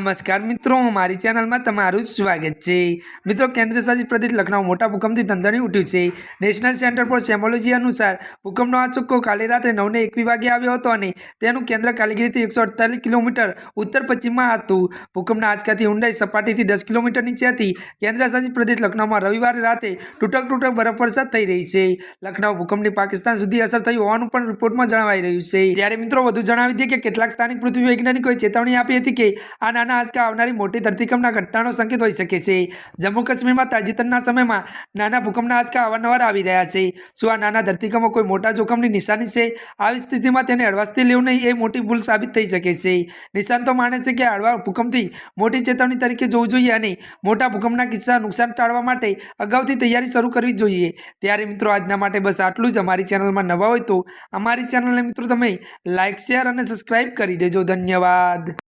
નમસ્કાર મિત્રો, મારી ચેનલમાં તમારું સ્વાગત છે. મિત્રો, કેન્દ્ર શાસિત પ્રદેશ લખનઉ મોટા ભૂકંપથી ધંધણી ઉઠ્યું છે. નેશનલ સેન્ટર ફોર સેમોલોજી અનુસાર, ભૂકંપનો આ ચુક્કો કાલે રાત્રે નવને એકવી વાગે આવ્યો હતો અને તેનું કેન્દ્ર કાલીગીરીથી એકસો અડતાલીસ કિલોમીટર ઉત્તર પશ્ચિમમાં હતું. ભૂકંપના આંચકાથી ઊંડાઈ સપાટીથી દસ કિલોમીટર નીચે હતી. કેન્દ્ર શાસિત પ્રદેશ લખનઉમાં રવિવારે રાતે તૂટક તૂટક બરફ વરસાદ થઈ રહી છે. લખનઉ ભૂકંપની પાકિસ્તાન સુધી અસર થઈ હોવાનું પણ રિપોર્ટમાં જણાવાઈ રહ્યું છે. ત્યારે મિત્રો, વધુ જણાવી દઈએ કે કેટલાક સ્થાનિક પૃથ્વી વૈજ્ઞાનિકોએ ચેતવણી આપી હતી કે આ નાના આંચકા આવનારી મોટી ધરતીકંપના ઘટનાનો સંકેત હોઈ શકે છે. જમ્મુ કાશ્મીરમાં તાજેતરના સમયમાં નાના ભૂકંપના આંચકા અવારનવાર આવી રહ્યા છે. શું આ નાના ધરતીકંપો કોઈ મોટા જોખમની નિશાની છે? આવી સ્થિતિમાં તેને હળવાશથી લેવું નહીં એ મોટી ભૂલ સાબિત થઈ શકે છે. નિશાંતો માને છે કે હળવા ભૂકંપથી મોટી ચેતવણી તરીકે જોવું જોઈએ અને મોટા ભૂકંપના કિસ્સા નુકસાન ટાળવા માટે અગાઉથી તૈયારી શરૂ કરવી જોઈએ. ત્યારે મિત્રો આજના માટે બસ આટલું જ. અમારી ચેનલમાં નવા હોય તો અમારી ચેનલને મિત્રો તમે લાઇક શેર અને સબસ્ક્રાઇબ કરી દેજો. ધન્યવાદ.